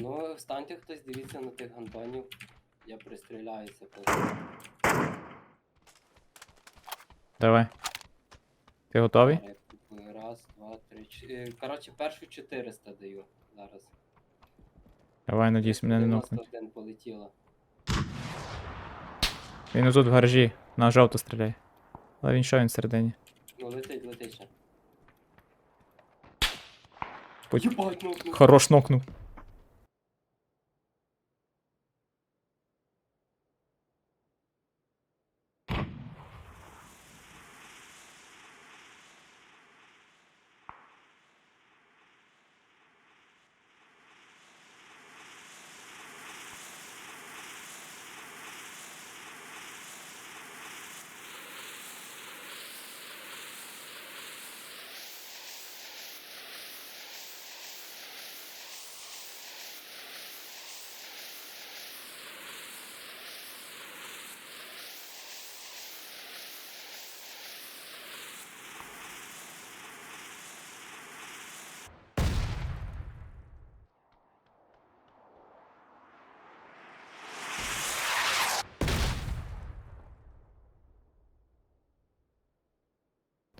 Ну встаньте хтось, дивіться на тих гантонів. Я пристріляюся просто. Давай. Ти готовий? Раз, два, три, чотири. Коротше, першу 400 даю зараз. Давай, надіюсь, мене не нокнуть. 91 полетіло. Він тут в гаражі, на жовто стріляє. Але він що він всередині? Ну летить, летить ще. Путь. Хорош нокнув.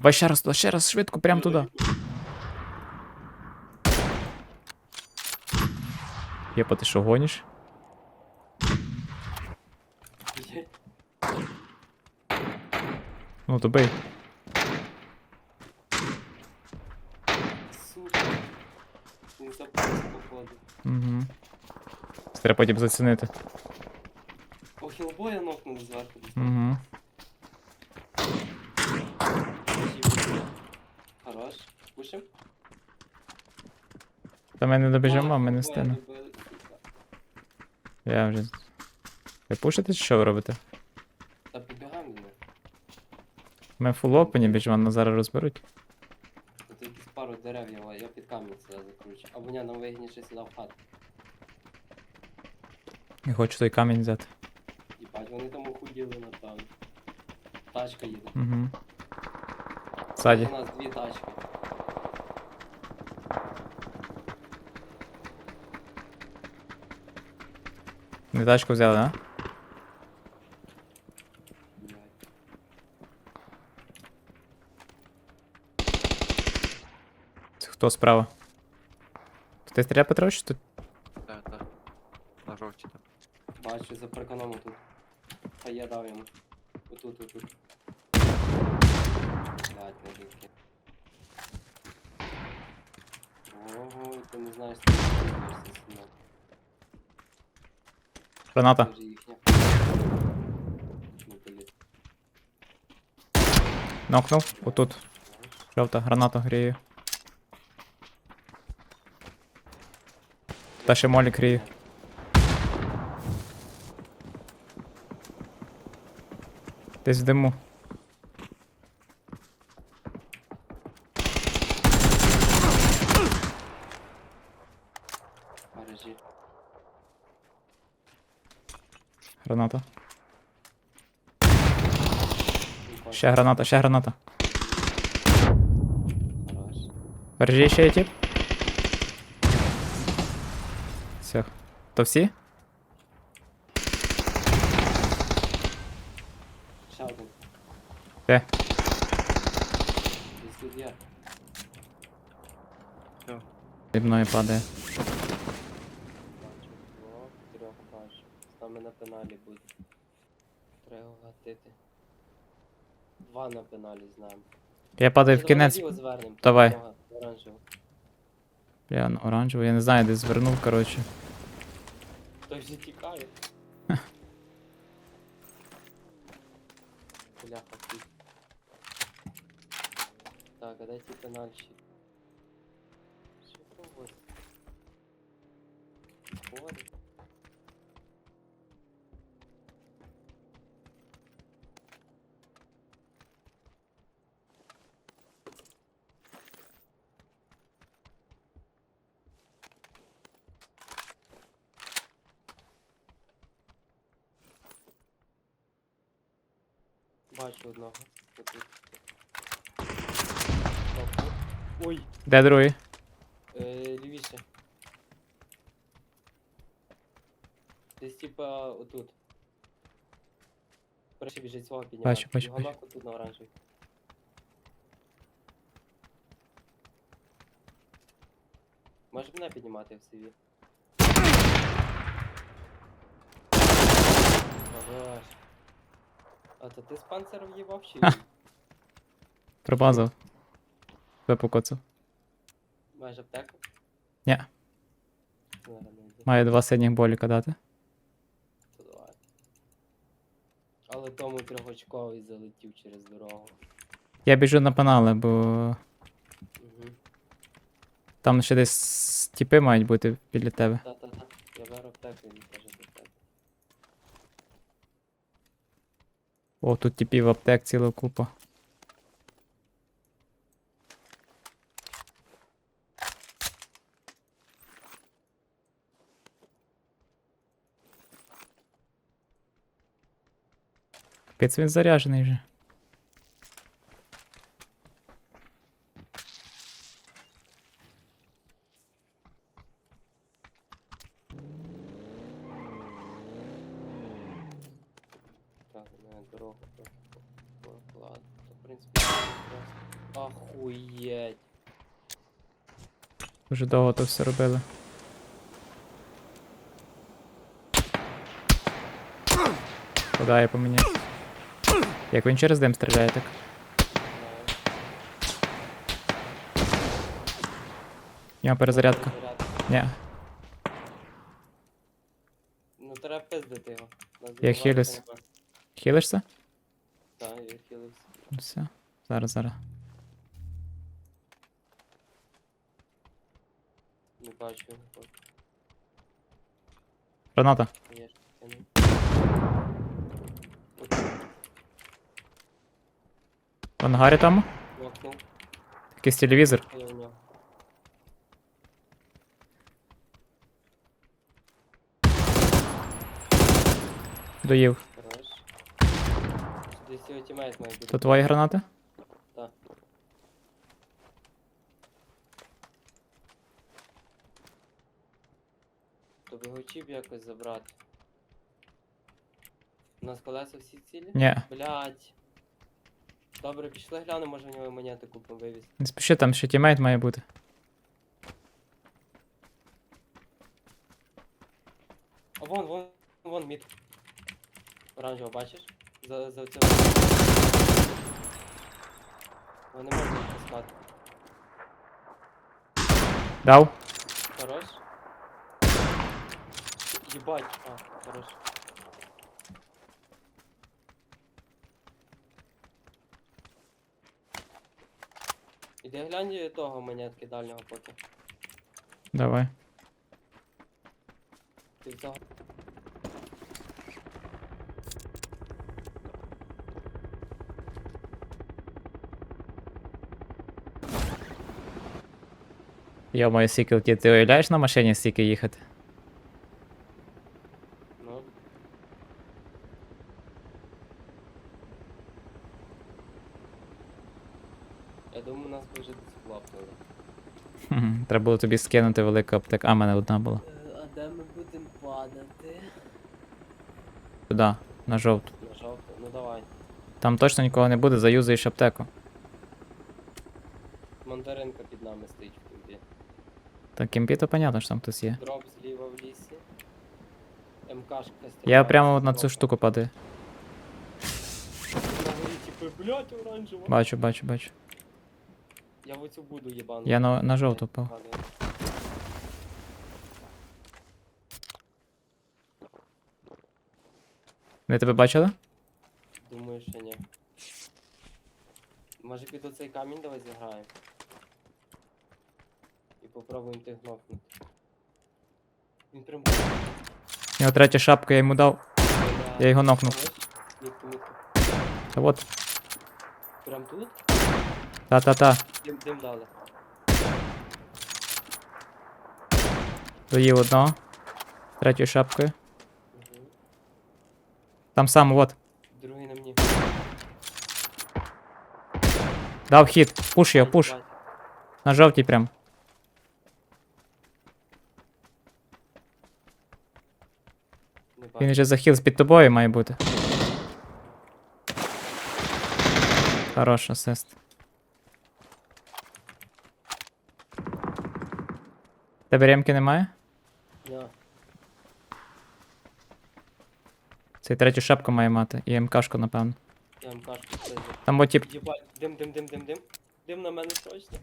Давай ще раз, ще раз, швидко, прям туди. Єпа, ти що гониш? Ну, то. Сука. Він запас походу. Угу. Треба потім зацінити. О, хілбоя нокнув зверху. десь. Угу. Хорош. Пушим? Та ми не добіжимо, А, ми не сука. Я вже. Ви пушите чи що ви робите? Та побігаємо. Ми фул опені, біжван нас зараз розберуть. Тут якісь пару дерев його, я під камінь сюди закручу. Або ні, нам вигідніше сюди в хату. Я хочу той камінь взяти. Їбать, вони там охуділи напевно. Тачка їде. Угу. Ззаді. У нас дві тачки. Не тачку взяли, а? Блядь. Це хто справа? Ти стріляє Петро, чи тут? Так, так. На жовті там. Бачу, за парканом тут. А я дав йому. Отут, отут. Блядь, не дівки. Ого, ти не знаєш, що ти робишся сюди. Граната. Це їхня. Ну. Нокнув. Отут. Жовта, граната грею. Та ще молік гріє. Десь в диму. Гаражі. Граната. Їбать, Ще граната, ще граната. Бережи ще є тип. Все. То всі? Ще один. Де? Десь тут є. Від мною падає. Бачу. Двох, трьох бачу. Саме на пеналі буде. Треба гатити. Два на пеналі знаємо. Я падаю в кінець. Давай. Нога, Оранжево. Я оранжевий, я не знаю, десь звернув, коротше. Той вже тікає. Бляха, тут. Так, а де ті пенальщик? Що проводить? Ходить. Бачу одного. Отут. Опу. Ой, Де другий? е, лівіше. Десь типа отут. Перший біжить свого піднімати. Бачу, бачу, Його бачу. нахуй тут на оранжевий. Може мене піднімати в CV. Хорош. А то ти з панцером їбав чи Ха. Промазав. Тебе покоцав. Маєш аптеку? Ні. Зараз не йду. Має два синіх боліка дати. То давай. Але тому трьохочковий залетів через дорогу. Я біжу на панали, бо Угу. там ще десь тіпи мають бути біля тебе. Та-та-та. Я беру аптеку, він теж до тебе. О, тут типів аптек ціла купа. Капець він заряжений вже. Так, у мене дорогу трохи покладу. То, в принципі, просто. Ахуєть. Дуже довго то все робили. Куди я поміняв? Як він через дим стріляє, так? Нього перезарядка. Ні. Ну треба пиздити його. Я хилюсь. нема. Хілишся? Так, я хилився. Все. Зараз, зараз. Не бачу Граната. В ангарі там? Нокнув. Якийсь телевізор. Я в нього. Доїв. Хорош. Десь його тімейт має бути. То твої гранати? Так. Тобі його чіп якось забрати. У нас колеса всі цілі? Ні. Блять. Добре, пішли глянемо, може в нього монети купимо вивіз. Не спіши, там ще тімейт має бути. А вон, вон, вон мід. Оранжево, бачиш? За, за це. Його не можна відпускати. Дав? Хорош. Ебать. А, хорош. Іди глянь того монетки дальнього поки. Давай. Ти взяв. Я маю стільки. Ти уявляєш на машині стільки їхати? Ну. Десь хлопнули. Хм, Треба було тобі скинути велику аптеку. А, в мене одна була. А де ми будемо падати? Туди, на жовту. На жовту? Ну давай. Там точно нікого не буде, заюзаєш аптеку. Мандаринка під нами стоїть в кімпі. Так, кемпі, то понятно, що там хтось є. Дроп зліва в лісі. МКшка стріляє. Я прямо на цю штуку падаю. Типу. Бачу, бачу, бачу. Я в оцю буду їбану. Я на, на жовту впав. Падаю. Вони тебе бачили? Думаю, що ні. Може під оцей камінь давай зіграємо. І попробуємо тих гнопнути. Він прям. У нього третя шапка, я йому дав. Я його нокнув. Мітку, мітку. Та от. Прям тут? Та-та-та. Дим, дим дали. Доїв одного. З Третьою шапкою. Угу. Там сам, от. Другий на мені. Дав хід. Пуш його, пуш. На жовтій прям. Не Він бачу. вже захил під тобою має бути. Хорош асист. Тебе ремки немає? Ня. Цей третю шапку має мати. І МКшку, напевно. Я вам кажу. Там от тип. Єбать, дим, дим, дим, дим, дим. Дим на мене срочно.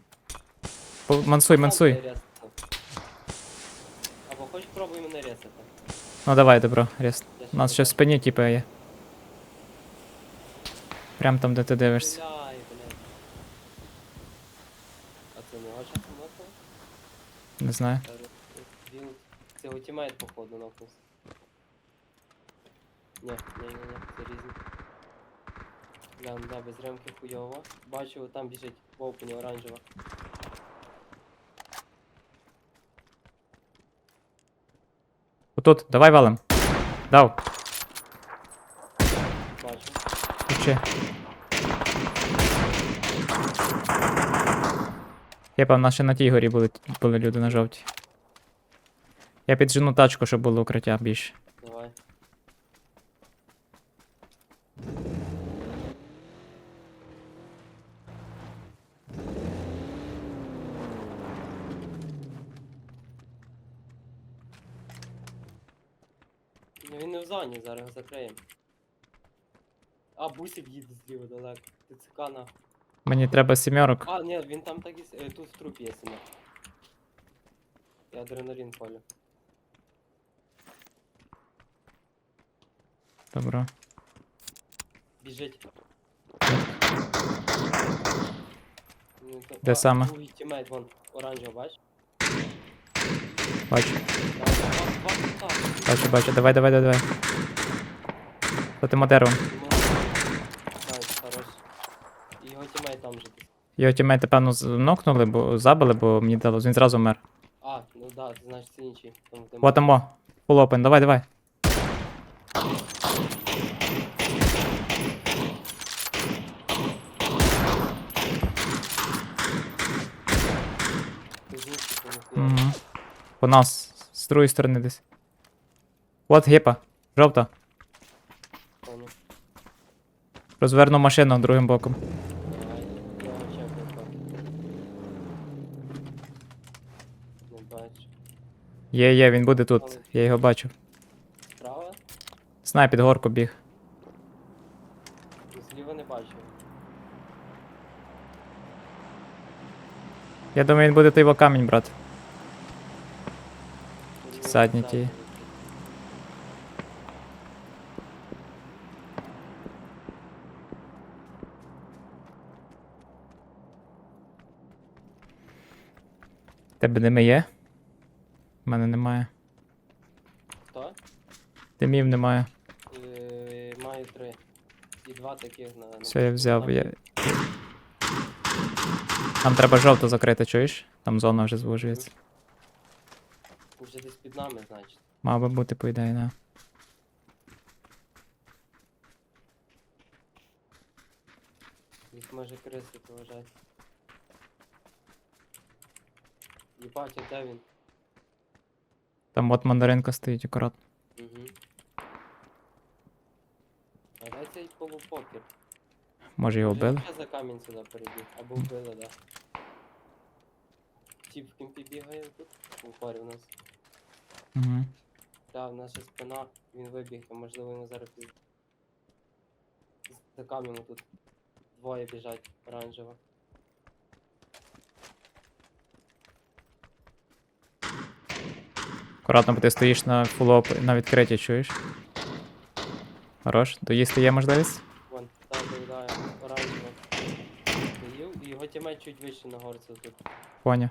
По- Мансуй, мансуй. Або хоч пробуй мене ресати. Ну давай, добро. Я У нас ще в спині, типу, є. Прям там, де ти дивишся. Не знаю. Він... Це його тімейт, походу, нокнувся. Ні, ні, ні, ні, це різні. Глянь, да, без ремки хуйово. Бачу, там біжить в опені оранжева. Отут, давай валим. Дав. Бачу. Ключи. В нас ще на тій горі були, були люди на жовтій. Я піджену тачку, щоб було укриття більше. Давай. Ну він не в зоні, зараз його закриємо. А, бусик їде зліва далеко. ТЦК нахуй. Мені треба сімерок. А, ні, він там так і с- е, тут в трупі є синя. Я адреналін полю. Добро. Біжить. Ну, то- Де а, саме? Другий тімейт, вон, оранжево, бач? Бачу. Давай, два, два кута. Бачу, бачу. Давай, давай, давай, давай. Тотимо деревом. Йому- Його тімейти, певно, нокнули, бо забили, бо мені дало. Він зразу вмер. А, ну да, значить це інший. Там, Вот там, о. Full open, давай, давай. Угу. По нас. З другої сторони десь. От гіпа. Жовта. Розверну машину другим боком. Давай, я його чекаю поки. Не бачу. Є, є, він буде тут. Я його бачу. Справа? Знай під горку біг. Зліва не бачу. Я думаю, він буде той во камінь брати. Зліва Задні ті. Тебе дими є? Мене немає. Хто? Димів немає. Е, Маю три. І два таких на... Все, я взяв. Я... Нам треба жовто закрити, чуєш? Там зона вже звужується. Вже десь під нами, значить. Мав би бути, по ідеї, да. Їх може криси поважати. Єбать, а де він? Там от мандаринка стоїть акуратно. Угу. А дай цей полупокер. Може його вбили? ще за камінь сюди перебіг. Або вбили, да. Тіп в кімпі бігає тут. У парі в нас. Угу. Да, в нас ще спина, він вибіг, а можливо йому зараз під... За камінь тут. Двоє біжать, оранжево. Акуратно, бо ти стоїш на фулоп, на відкритті, чуєш? Хорош. Доїсти є можливість? Вон, так доїдає, оранжево. Доїв, і його тімейт чуть вище на горці тут. Поняв.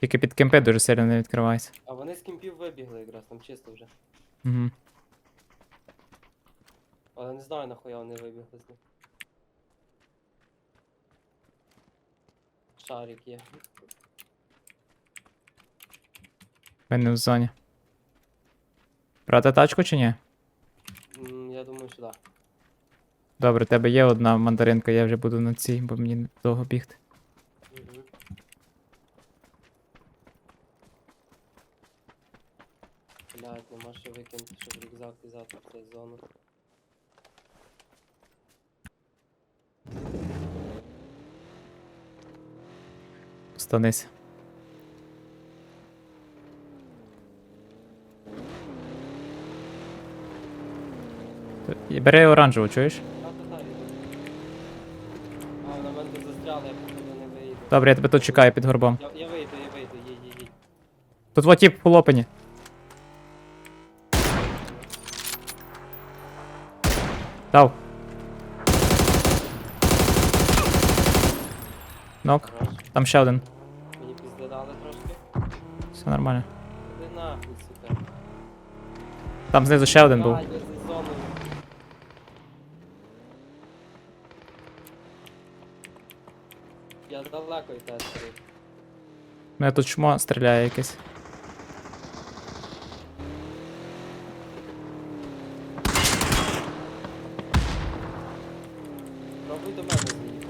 Тільки під кемпи дуже сильно не відкривається. А вони з кімпів вибігли якраз, там чисто вже. Угу. Але не знаю нахуя вони вибігли з них. Шарик є. Він не в зоні. Брати тачку чи ні? М, Я думаю, сюди. Добре, тебе є одна мандаринка, я вже буду на цій, бо мені довго бігти. Блядь, нема що викинути, щоб рюкзак взяти в цю зону. Станись. І Бери оранжеву, чуєш? А, вона мене тут я походу не вийду. Добре, я тебе тут чекаю під горбом. Я, я вийду, я вийду, їй, їй, їй. Тут вот тип в. Дав. Нок. Там ще один. Мені пізди трошки. Все нормально. Там знизу ще один був. За зоною. Я. Мене тут чмо стріляє якесь. Пробуй до мене заїхати.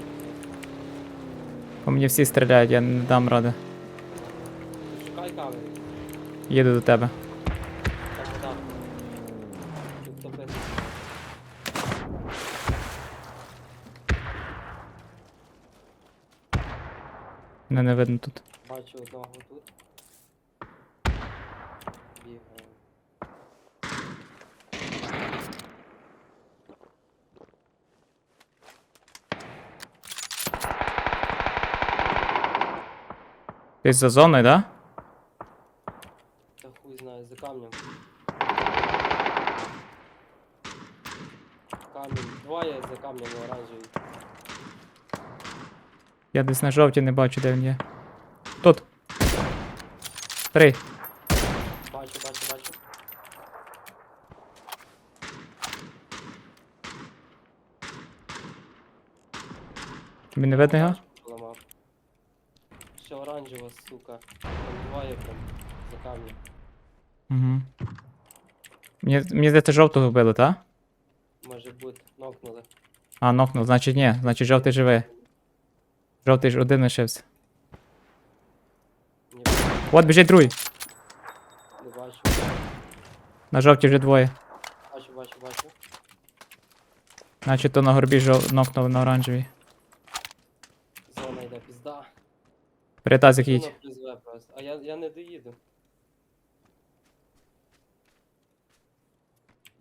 По мені всі стріляють, я не дам ради. Шукай камери. Їду до тебе. Там вода. Тут топити. Мене не видно тут. Бачу одного тут. Бігаю. Ти за зоною, да? Та хуй знає, за камнем. Камінь. Двоє за камнем оранжевий. Я десь на жовтій не бачу, де він є. Тут. Три. Бачу, бачу, бачу. Тобі не видно його? Поламав. Ще оранжева, сука. Там двоє прям за камнем. Угу. Мені, мені здається, жовтого вбили, так? Може бути, нокнули. А, нокнув, значить ні, значить жовтий живе. Жовтий ж один лишився. Ні, От біжить другий. не бачу. На жовтій вже двоє. Бачу, бачу, бачу. Значить то на горбі жов... нокнули на оранжевій. Зона йде, пізда. Перетазик їдь. призве просто. А я, я не доїду.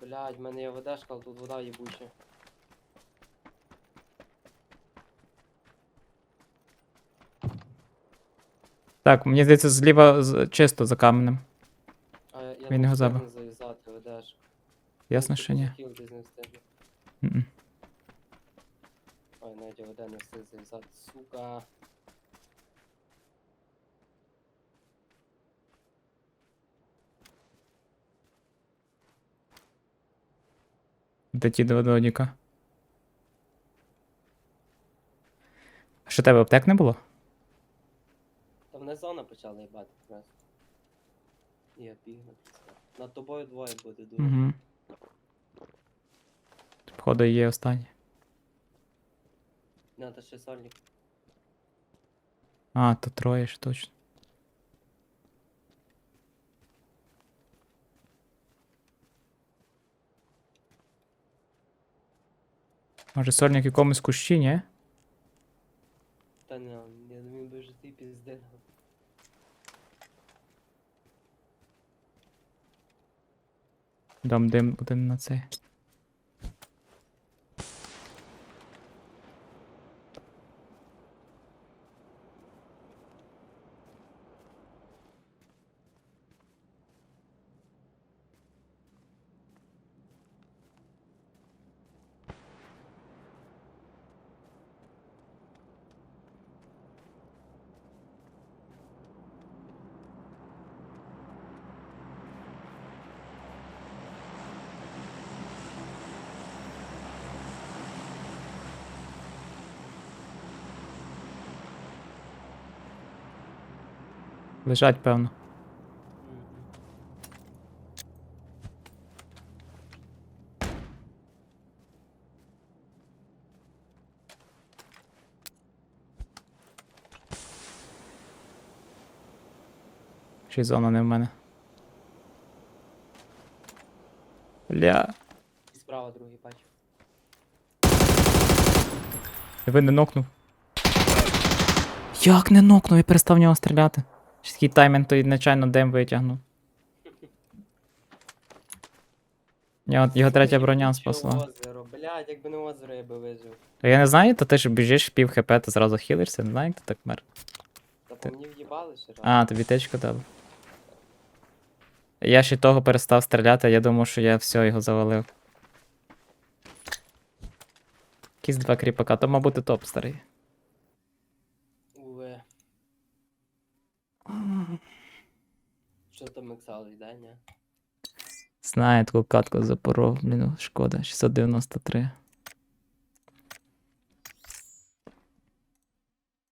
Блядь, в мене є ведешка, але тут вода їбуча. Так, мені здається, зліва з... чисто за каменем. А я, Він його забив. зав'язати ведешку. Ясно, що ні. Захіл десь не встигну. Мгм. Ой, навіть ОВД не встиг зав'язати, сука. Де ті до водоніка. А що тебе аптек не було? Мене зона почала їбати якраз. Я бігну пізда. Над тобою двоє буде дуже. Угу. Походу є останній. Надо ще сольник. А, то троє ж точно. Може сольник якомусь кущі, ні? Та не, я думаю, би вже ти пізди. Дам дим один на цей. Лежать, певно. Ще й зона не в мене. Бля. І справа другий бачу. Ви не нокнув. Як не нокнув? Я перестав в нього стріляти. Такий таймінг той нечайно дем витягнув. Його, його третя броня спасла. Озеро, блядь, якби не озеро, я би вижив. Та я не знаю, то ти ж біжиш пів хп, ти зразу хілишся, не знаю, як ти так мер. Та Ти- по мені в'їбали ще раз. А, тобі течку дали. Я ще того перестав стріляти, я думав, що я все його завалив. Якісь два кріпака, то, мабуть, топ старий. Що там Мексали, йде, ні? Знаю, таку катку запоров, блін, шкода, 693.